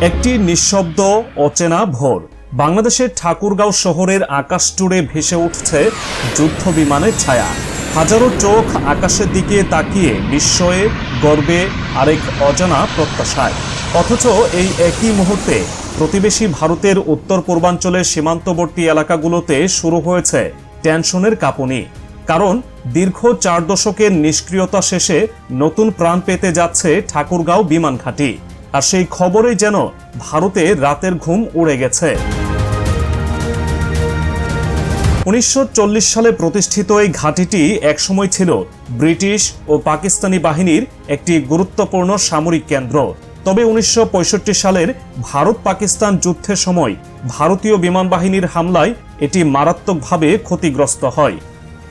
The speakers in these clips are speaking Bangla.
একটি নিঃশব্দ, অচেনা ভোর। বাংলাদেশের ঠাকুরগাঁও শহরের আকাশ জুড়ে ভেসে উঠছে যুদ্ধ বিমানের ছায়া। হাজারো চোখ আকাশের দিকে তাকিয়ে বিস্ময়ে, গর্বে আরেক অজানা প্রত্যাশায়। অথচ এই একই মুহূর্তে প্রতিবেশী ভারতের উত্তর পূর্বাঞ্চলের সীমান্তবর্তী এলাকাগুলোতে শুরু হয়েছে টেনশনের কাঁপুনি। কারণ দীর্ঘ চার দশকের নিষ্ক্রিয়তা শেষে নতুন প্রাণ পেতে যাচ্ছে ঠাকুরগাঁও বিমান ঘাঁটি। আর সেই খবরেই যেন ভারতে রাতের ঘুম উড়ে গেছে। উনিশশো চল্লিশ সালে প্রতিষ্ঠিত এই ঘাঁটিটি একসময় ছিল ব্রিটিশ ও পাকিস্তানি বাহিনীর একটি গুরুত্বপূর্ণ সামরিক কেন্দ্র। তবে উনিশশো পঁয়ষট্টি সালের ভারত পাকিস্তান যুদ্ধের সময় ভারতীয় বিমান বাহিনীর হামলায় এটি মারাত্মকভাবে ক্ষতিগ্রস্ত হয়।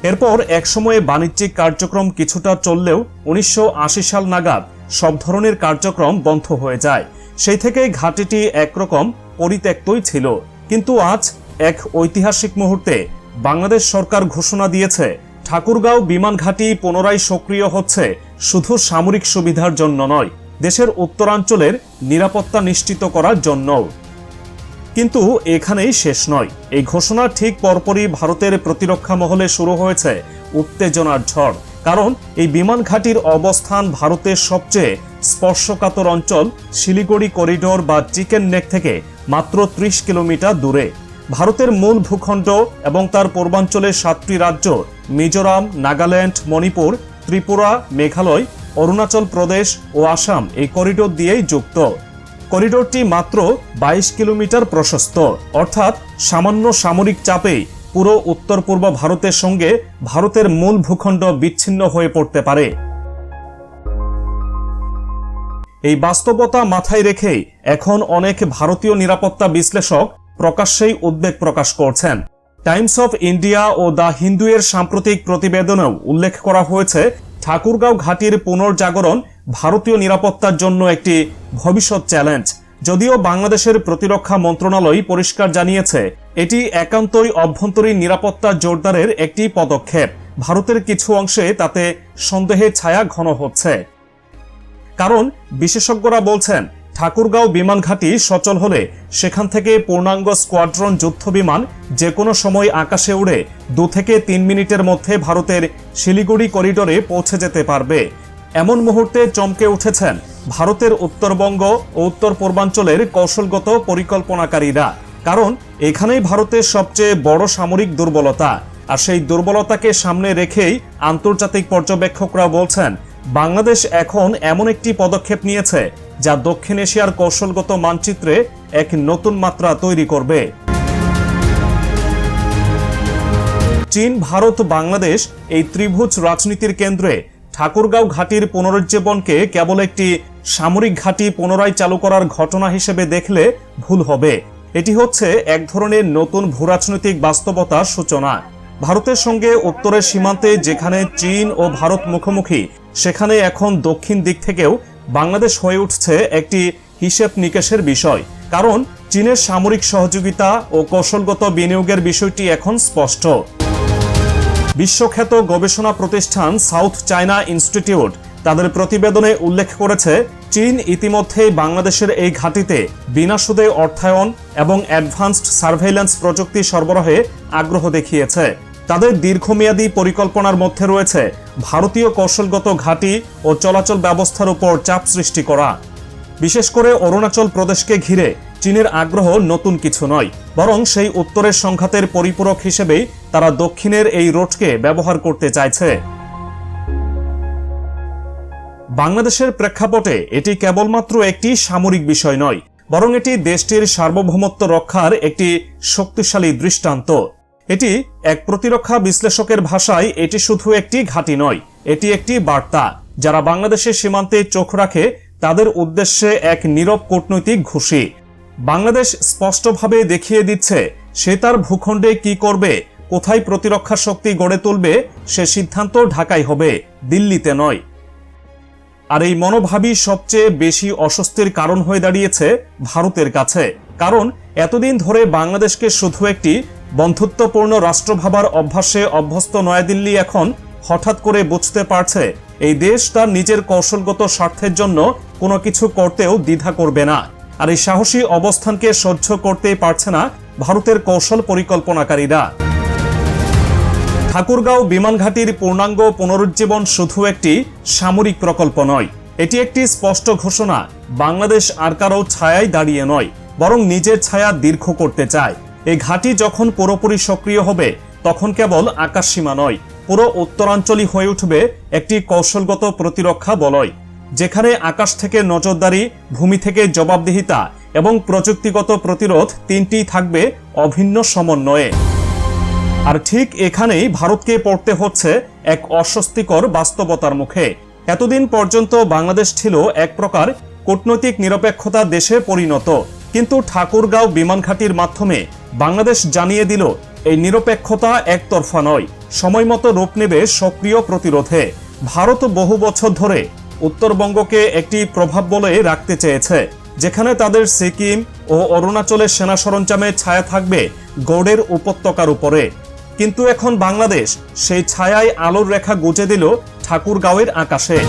এরপর একসময়ে বাণিজ্যিক কার্যক্রম কিছুটা চললেও উনিশশো আশি সাল নাগাদ সব ধরনের কার্যক্রম বন্ধ হয়ে যায়। সেই থেকে ঘাটিটি একরকম পরিত্যক্তই ছিল। কিন্তু আজ এক ঐতিহাসিক মুহূর্তে বাংলাদেশ সরকার ঘোষণা দিয়েছে, ঠাকুরগাঁও বিমান ঘাঁটি পুনরায় সক্রিয় হচ্ছে শুধু সামরিক সুবিধার জন্য নয়, দেশের উত্তরাঞ্চলের নিরাপত্তা নিশ্চিত করার জন্যও। কিন্তু এখানেই শেষ নয়। এই ঘোষণা ঠিক পরপরই ভারতের প্রতিরক্ষা মহলে শুরু হয়েছে, উত্তেজনার ঝড়। কারণ এই বিমান ঘাঁটির অবস্থান ভারতের সবচেয়ে স্পর্শকাতর অঞ্চল শিলিগুড়ি করিডোর বা চিকেন নেক থেকে মাত্র ত্রিশ কিলোমিটার দূরে। ভারতের মূল ভূখণ্ড এবং তার পূর্বাঞ্চলের সাতটি রাজ্য মিজোরাম, নাগাল্যান্ড, মণিপুর, ত্রিপুরা, মেঘালয়, অরুণাচল প্রদেশ ও আসাম এই করিডোর দিয়েই যুক্ত। করিডোরটি মাত্র বাইশ কিলোমিটার প্রশস্ত। অর্থাৎ সামান্য সামরিক চাপেই পুরো উত্তর পূর্ব ভারতের সঙ্গে ভারতের মূল ভূখণ্ড বিচ্ছিন্ন হয়ে পড়তে পারে। এই বাস্তবতা মাথায় রেখেই এখন অনেক ভারতীয় নিরাপত্তা বিশ্লেষক প্রকাশ্যেই উদ্বেগ প্রকাশ করছেন। টাইমস অফ ইন্ডিয়া ও দ্য হিন্দু এর সাম্প্রতিক প্রতিবেদনেও উল্লেখ করা হয়েছে, ঠাকুরগাঁও ঘাটির পুনর্জাগরণ ভারতীয় নিরাপত্তার জন্য একটি ভবিষ্যৎ চ্যালেঞ্জ। যদিও বাংলাদেশের প্রতিরক্ষা মন্ত্রণালয় পরিষ্কার জানিয়েছে, এটি একান্তই অভ্যন্তরীণ নিরাপত্তা জোরদারের একটি পদক্ষেপ। ভারতের কিছু অংশে তাতে সন্দেহের ছায়া ঘন হচ্ছে। কারণ, বিশেষজ্ঞরা বলছেন, ঠাকুরগাঁও বিমান ঘাঁটি সচল হলে সেখান থেকে পূর্ণাঙ্গ স্কোয়াড্রন যুদ্ধ বিমান যে কোনো সময় আকাশে উড়ে দু থেকে তিন মিনিটের মধ্যে ভারতের শিলিগুড়ি করিডোরে পৌঁছে যেতে পারবে। এমন মুহূর্তে চমকে উঠেছেন ভারতের উত্তরবঙ্গ ও উত্তর পূর্বাঞ্চলের কৌশলগত পরিকল্পনাকারীরা। কারণ এখানেই ভারতের সবচেয়ে বড় সামরিক দুর্বলতা। আর সেই দুর্বলতাকে সামনে রেখেই আন্তর্জাতিক পর্যবেক্ষকরা বলছেন, বাংলাদেশ এখন এমন একটি পদক্ষেপ নিয়েছে যা দক্ষিণ এশিয়ার কৌশলগত মানচিত্রে এক নতুন মাত্রা তৈরি করবে। চীন, ভারত, বাংলাদেশ এই ত্রিভুজ রাজনীতির কেন্দ্রে ঠাকুরগাঁও ঘাটির পুনরুজ্জীবনকে কেবল একটি সামরিক ঘাঁটি পুনরায় চালু করার ঘটনা হিসেবে দেখলে ভুল হবে। এটি হচ্ছে এক ধরনের নতুন ভূরাজনৈতিক বাস্তবতার সূচনা। ভারতের সঙ্গে উত্তরের সীমান্তে যেখানে চীন ও ভারত মুখোমুখি, সেখানে এখন দক্ষিণ দিক থেকেও বাংলাদেশ হয়ে উঠছে একটি হিসেব নিকেশের বিষয়। কারণ চীনের সামরিক সহযোগিতা ও কৌশলগত বিনিয়োগের বিষয়টি এখন স্পষ্ট। বিশ্বখ্যাত গবেষণা প্রতিষ্ঠান সাউথ চায়না ইনস্টিটিউট তাদের প্রতিবেদনে উল্লেখ করেছে, চীন ইতিমধ্যেই বাংলাদেশের এই ঘাঁটিতে বিনা সুদে অর্থায়ন এবং অ্যাডভান্সড সার্ভেইল্যান্স প্রযুক্তি সরবরাহে আগ্রহ দেখিয়েছে। তাদের দীর্ঘমেয়াদী পরিকল্পনার মধ্যে রয়েছে ভারতীয় কৌশলগত ঘাঁটি ও চলাচল ব্যবস্থার উপর চাপ সৃষ্টি করা। বিশেষ করে অরুণাচল প্রদেশকে ঘিরে চীনের আগ্রহ নতুন কিছু নয়, বরং সেই উত্তরের সংঘাতের পরিপূরক হিসেবেই তারা দক্ষিণের এই রোডকে ব্যবহার করতে চাইছে। বাংলাদেশের প্রেক্ষাপটে এটি কেবলমাত্র একটি সামরিক বিষয় নয়, বরং এটি দেশটির সার্বভৌমত্ব রক্ষার একটি শক্তিশালী দৃষ্টান্ত। এটি এক প্রতিরক্ষা বিশ্লেষকের ভাষায় এটি শুধু একটি ঘাঁটি নয়, এটি একটি বার্তা। যারা বাংলাদেশের সীমান্তে চোখ রাখে, তাদের উদ্দেশ্যে এক নীরব কূটনৈতিক ঘুষি। বাংলাদেশ স্পষ্টভাবে দেখিয়ে দিচ্ছে, সে তার ভূখণ্ডে কি করবে, কোথায় প্রতিরক্ষা শক্তি গড়ে তুলবে, সে সিদ্ধান্ত ঢাকায় হবে, দিল্লিতে নয়। আর এই মনোভাবই সবচেয়ে বেশি অস্বস্তির কারণ হয়ে দাঁড়িয়েছে ভারতের কাছে। কারণ এতদিন ধরে বাংলাদেশকে শুধু একটি বন্ধুত্বপূর্ণ রাষ্ট্র ভাবার অভ্যাসে অভ্যস্ত নয়াদিল্লি এখন হঠাৎ করে বুঝতে পারছে, এই দেশ তার নিজের কৌশলগত স্বার্থের জন্য কোনো কিছু করতেও দ্বিধা করবে না। আর এই সাহসী অবস্থানকে সহ্য করতেই পারছে না ভারতের কৌশল পরিকল্পনাকারীরা। ঠাকুরগাঁও বিমানঘাটির পূর্ণাঙ্গ পুনরুজ্জীবন শুধু একটি সামরিক প্রকল্প নয়, এটি একটি স্পষ্ট ঘোষণা, বাংলাদেশ আর কারও ছায়ায় দাঁড়িয়ে নয়, বরং নিজের ছায়া দীর্ঘ করতে চায়। এই ঘাঁটি যখন পুরোপুরি সক্রিয় হবে, তখন কেবল আকাশসীমা নয়, পুরো উত্তরাঞ্চলই হয়ে উঠবে একটি কৌশলগত প্রতিরক্ষা বলয়। যেখানে আকাশ থেকে নজরদারি, ভূমি থেকে জবাবদিহিতা এবং প্রযুক্তিগত প্রতিরোধ তিনটি থাকবে অভিন্ন সমন্বয়ে। আর ঠিক এখানেই ভারতকে পড়তে হচ্ছে এক অস্বস্তিকর বাস্তবতার মুখে। এতদিন পর্যন্ত বাংলাদেশ ছিল এক প্রকার কূটনৈতিক নিরপেক্ষতা দেশে পরিণত। কিন্তু ঠাকুরগাঁও বিমানঘাটির মাধ্যমে বাংলাদেশ জানিয়ে দিল, এই নিরপেক্ষতা একতরফা নয়। সময়মতো রূপ নেবে সক্রিয় প্রতিরোধে। ভারত বহু বছর ধরে উত্তরবঙ্গকে একটি প্রভাব বলে রাখতে চেয়েছে, যেখানে তাদের সিকিম ও অরুণাচলের সেনা সরঞ্জামে ছায়া থাকবে গৌড়ের উপত্যকার উপরে। কিন্তু এখন বাংলাদেশ সেই ছায়ায় আলোর রেখা গুজে দিল ঠাকুরগাঁওয়ের আকাশে।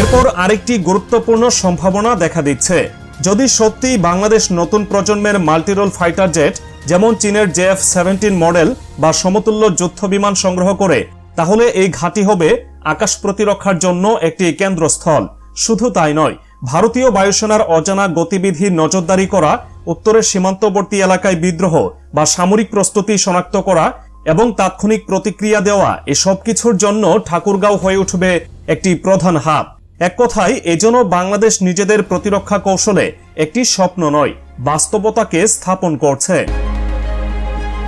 এরপর আরেকটি গুরুত্বপূর্ণ সম্ভাবনা দেখা দিচ্ছে। যদি সত্যিই বাংলাদেশ নতুন প্রজন্মের মাল্টিরোল ফাইটার জেট, যেমন চীনের জেএফ সেভেন্টিন মডেল বা সমতুল্য যুদ্ধ বিমান সংগ্রহ করে, তাহলে এই ঘাঁটি হবে আকাশ প্রতিরক্ষার জন্য একটি কেন্দ্রস্থল। শুধু তাই নয়, ভারতীয় বায়ুসেনার অজানা গতিবিধির নজরদারি করা, উত্তরের সীমান্তবর্তী এলাকায় বিদ্রোহ বা সামরিক প্রস্তুতি শনাক্ত করা এবং তাৎক্ষণিক প্রতিক্রিয়া দেওয়া, এসব কিছুর জন্য ঠাকুরগাঁও হয়ে উঠবে একটি প্রধান হাব। এক কথায়, এজন্য বাংলাদেশ নিজেদের প্রতিরক্ষা কৌশলে একটি স্বপ্ন নয়, বাস্তবতাকে স্থাপন করছে।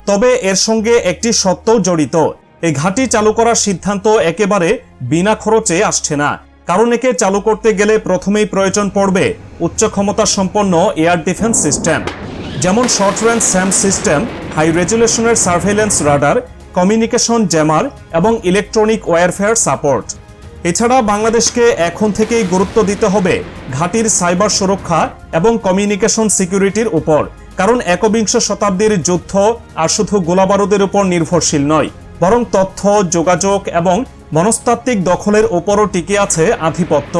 তবে এর সঙ্গে একটি সত্যও জড়িত। এই ঘাঁটি চালু করার সিদ্ধান্ত একেবারে বিনা খরচে আসছে না। কারণ একে চালু করতে গেলে প্রথমেই প্রয়োজন পড়বে উচ্চ ক্ষমতা সম্পন্ন এয়ার ডিফেন্স সিস্টেম। যেমন short range SAM system, high রেজুলেশনের surveillance radar, communication jammer এবং ইলেকট্রনিক ওয়ারফেয়ার সাপোর্ট। এছাড়া বাংলাদেশকে এখন থেকেই গুরুত্ব দিতে হবে ঘাটির সাইবার সুরক্ষা এবং কমিউনিকেশন সিকিউরিটির উপর। কারণ একবিংশ শতাব্দীর যুদ্ধ আর শুধু গোলাবারুদের উপর নির্ভরশীল নয় বরং তথ্য, যোগাযোগ এবং মনস্তাত্ত্বিক দখলের ওপরও টিকে আছে আধিপত্য।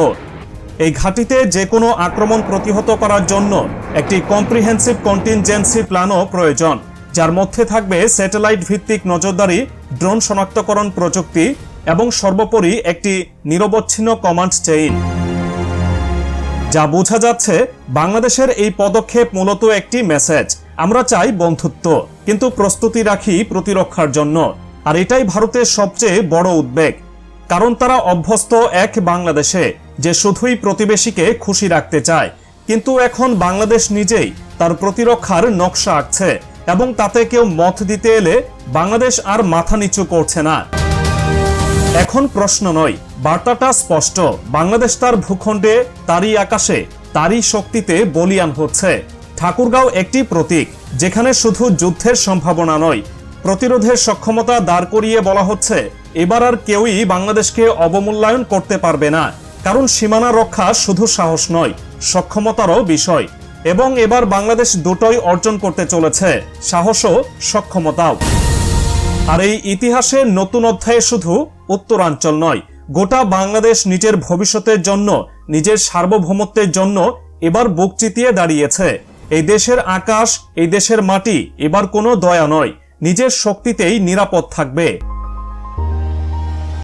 এই ঘাটিতে যে কোনো আক্রমণ প্রতিহত করার জন্য একটি কম্প্রিহেন্সিভ কন্টিনজেন্সি প্ল্যানও প্রয়োজন, যার মধ্যে থাকবে স্যাটেলাইট ভিত্তিক নজরদারি ড্রোন শনাক্তকরণ প্রযুক্তি এবং সর্বোপরি একটি নিরবচ্ছিন্ন কমান্ড চেইন যা বোঝা যাচ্ছে বাংলাদেশের এই পদক্ষেপ মূলত একটি মেসেজ আমরা চাই বন্ধুত্ব, কিন্তু প্রস্তুতি রাখি প্রতিরক্ষার জন্য। আর এটাই ভারতের সবচেয়ে বড় উদ্বেগ, কারণ তারা অভ্যস্ত এক বাংলাদেশে যে শুধুই প্রতিবেশীকে খুশি রাখতে চায়, কিন্তু এখন বাংলাদেশ নিজেই তার প্রতিরক্ষার নকশা আঁকছে এবং তাতে কেউ মত দিতে এলে বাংলাদেশ আর মাথা নিচু করছে না। এখন প্রশ্ন নয়, বার্তাটা স্পষ্ট, বাংলাদেশ তার ভূখণ্ডে, তারই আকাশে, তারই শক্তিতে বলিয়ান হচ্ছে। ঠাকুরগাঁও একটি প্রতীক, যেখানে শুধু যুদ্ধের সম্ভাবনা নয় প্রতিরোধের সক্ষমতা দাঁড় করিয়ে বলা হচ্ছে, এবার আর কেউই বাংলাদেশকে অবমূল্যায়ন করতে পারবে না। কারণ সীমানা রক্ষা শুধু সাহস নয়, সক্ষমতারও বিষয়। এবং এবার বাংলাদেশ দুটোই অর্জন করতে চলেছে সাহস ও সক্ষমতাও। আর এই ইতিহাসের নতুন অধ্যায়ে শুধু উত্তরাঞ্চল নয়, গোটা বাংলাদেশ নিজের ভবিষ্যতের জন্য, নিজের সার্বভৌমত্বের জন্য এবার বুক চিতিয়ে দাঁড়িয়েছে। এই দেশের আকাশ, এই দেশের মাটি, এবার কোনো দয়া নয়। নিজের শক্তিতেই নিরাপদ থাকবে।